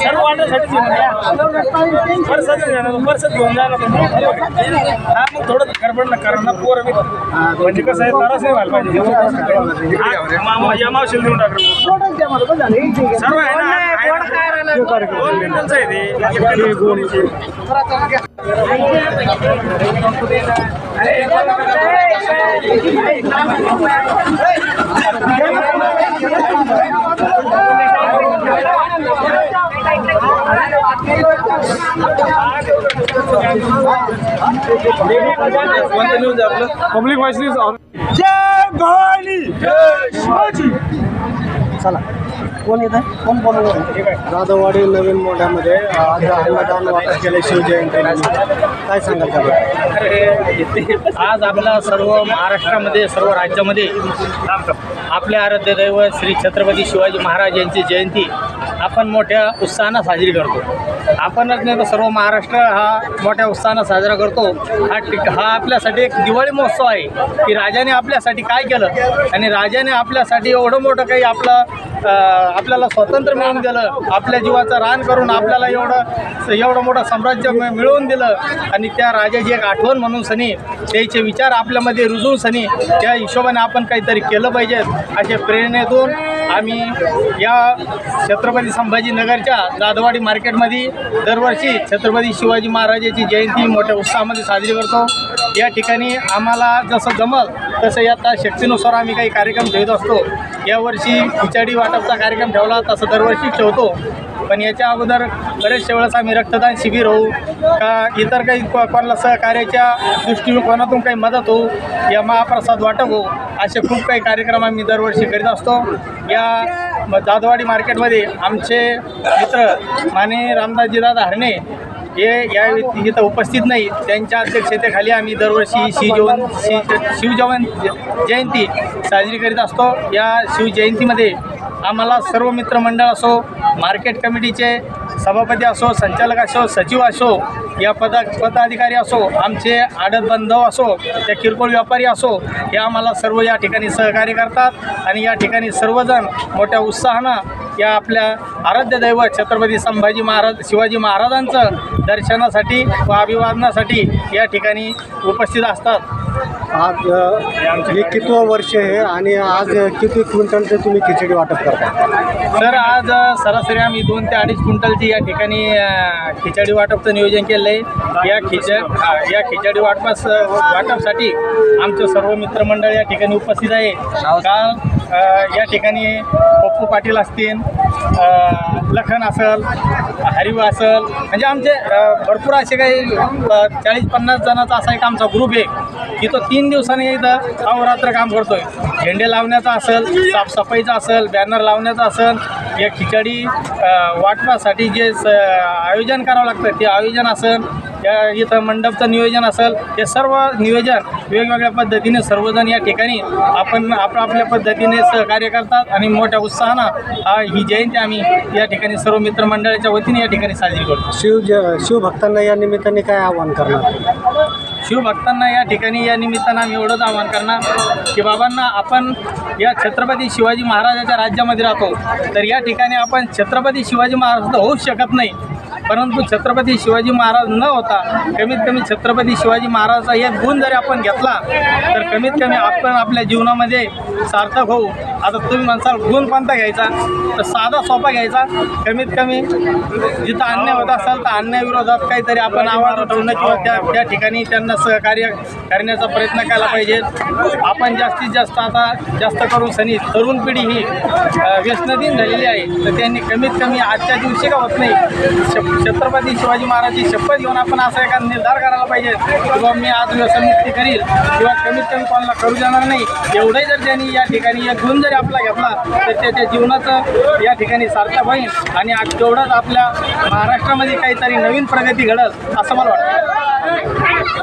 सर्व आहे ना, मग थोडं गडबड ना पोर म्हणजे कसं आहे त्रास नाही व्हायला पाहिजे मामा या मावशीला देऊन सर्व आहे ना आहे ते कोणतं न्यूज आहे आपलं पब्लिक व्हॉइस न्यूज जय भवानी. चला. कोण येत आहे? कोण बोलवलं? जाधववाडी नवीन मोढ्यामध्ये आज अन्नदान वाटप केले शिवजयंती. काय सांगाल त्याबद्दल? आज आपला सर्व महाराष्ट्रामध्ये सर्व राज्यामध्ये आपले आराध्य दैवत श्री छत्रपती शिवाजी महाराज यांची जयंती. आपण मोठ्या उत्साहानं साजरी करतो. आपणच नाही तर सर्व महाराष्ट्र हा मोठ्या उत्साहानं साजरा करतो. हा टिक हा आपल्यासाठी एक दिवाळी महोत्सव आहे. की राजाने आपल्यासाठी काय केलं? आणि राजाने आपल्यासाठी एवढं मोठं काही आपलं आपल्याला स्वातंत्र्य मिळवून दिलं. आपल्या जीवाचं रान करून आपल्याला एवढं एवढं मोठं साम्राज्य मिळवून दिलं. आणि त्या राजाची एक आठवण म्हणून सनी त्याचे विचार आपल्यामध्ये रुजून सनी त्या हिशोबाने आपण काहीतरी केलं पाहिजे अशा प्रेरणेतून आम्ही या छत्रपती संभाजीनगरच्या दादवाडी मार्केटमध्ये दरवर्षी छत्रपती शिवाजी महाराजाची जयंती मोठ्या उत्साहामध्ये साजरी करतो. या ठिकाणी आम्हाला जसं जमल तसं आता शक्तीनुसार आम्ही काही कार्यक्रम ठेवत असतो. यावर्षी खिचडी वाटपचा कार्यक्रम ठेवला तसं दरवर्षी ठेवतो. पण याच्या अगोदर बरेचशा वेळेस आम्ही रक्तदान शिबिर होऊ का इतर काही कोणाला सहकार्याच्या दृष्टिकोनातून काही मदत होऊ या महाप्रसाद वाटप होऊ. असे खूप काही कार्यक्रम आम्ही दरवर्षी करीत असतो. या म- दादवाडी मार्केटमध्ये आमचे मित्र माने रामदासजी दादा हरणे हे या इथं उपस्थित नाही. त्यांच्या अध्यक्षतेखाली आम्ही दरवर्षी शिवजवन शिव शिवजवन जयंती साजरी करीत असतो. या शिवजयंतीमध्ये आम्हाला सर्व मित्रमंडळ असो मार्केट कमिटीचे सभापती असो संचालक असो सचिव असो या पदा पदाधिकारी असो आमचे आडत बांधव असो त्या किरकोळ व्यापारी असो हे आम्हाला सर्व या ठिकाणी सहकार्य करतात. आणि या ठिकाणी सर्वजण मोठ्या उत्साहानं या आपल्या आराध्य दैवत छत्रपती संभाजी महाराज शिवाजी महाराजांचं दर्शनासाठी व अभिवादनासाठी या ठिकाणी उपस्थित असतात. आज हे कितवं वर्ष आहे आणि आज किती क्विंटलचं तुम्ही खिचडी वाटप करता? सर आज सरासरी आम्ही दोन ते अडीच क्विंटलची या ठिकाणी खिचडी वाटपचं नियोजन केलं आहे या खिच या खिचडी वाटपास वाटपसाठी आमचे सर्व मित्रमंडळ या ठिकाणी उपस्थित आहे. काल या ठिकाणी पप्पू पाटील असतील लखन असल हरिव असल म्हणजे आमचे भरपूर असे काही चाळीस पन्नास जणांचा असा एक आमचा ग्रुप आहे. इथं तीन दिवसांनी इथं अहोरात्र काम करतोय. झेंडे लावण्याचा असेल साफसफाईचा असेल बॅनर लावण्याचा असेल या खिचडी वाटपासाठी जे स आयोजन करावं लागतं ते आयोजन असेल या इथं मंडपचं नियोजन असेल हे सर्व नियोजन वेगवेगळ्या पद्धतीने सर्वजण या ठिकाणी आपण आपल्या आपल्या पद्धतीने सहकार्य करतात आणि मोठ्या उत्साहानं हा ही जयंती आम्ही या ठिकाणी सर्व मित्रमंडळाच्या वतीने या ठिकाणी साजरी करतो. शिव ज शिवभक्तांना या निमित्ताने काय आवाहन करणार? शिवभक्तांना या ठिकाणी या निमित्तानं आम्ही एवढंच आवाहन करणार की बाबांना आपण या छत्रपती शिवाजी महाराजाच्या राज्यामध्ये राहतो. तर या ठिकाणी आपण छत्रपती शिवाजी महाराज होऊ शकत नाही. परंतु छत्रपती शिवाजी महाराज न होता कमीत कमी छत्रपती शिवाजी महाराजाचा एक गुण जरी आपण घेतला तर कमीत कमी आपण आपल्या जीवनामध्ये सार्थक होऊ. आता तुम्ही म्हणसाल गुण कोणता घ्यायचा? तर साधा सोपा घ्यायचा. कमीत कमी जिथं अन्याय होत असेल तर अन्यायविरोधात काहीतरी आपण आवाज उठवणं किंवा त्या त्या ठिकाणी त्यांना सहकार्य करण्याचा प्रयत्न केला पाहिजे. आपण जास्तीत जास्त आता जास्त करून सनी तरुण पिढी ही व्यसनधीन झालेली आहे. तर त्यांनी कमीत कमी आजच्या दिवशी का होत नाही? शप छत्रपती शिवाजी महाराजची शपथ घेऊन आपण असा एका निर्धार करायला पाहिजे. किंवा मी आज व्यसनमुक्ती करील किंवा कमीत कमी कोणाला करू देणार नाही एवढंही जर त्यांनी या ठिकाणी एक गुण जरी आपला घेतला तर त्याच्या जीवनाचं या ठिकाणी सारख्या होईल. आणि आज तेवढंच आपल्या महाराष्ट्रामध्ये काहीतरी नवीन प्रगती घडल असं मला वाटतं.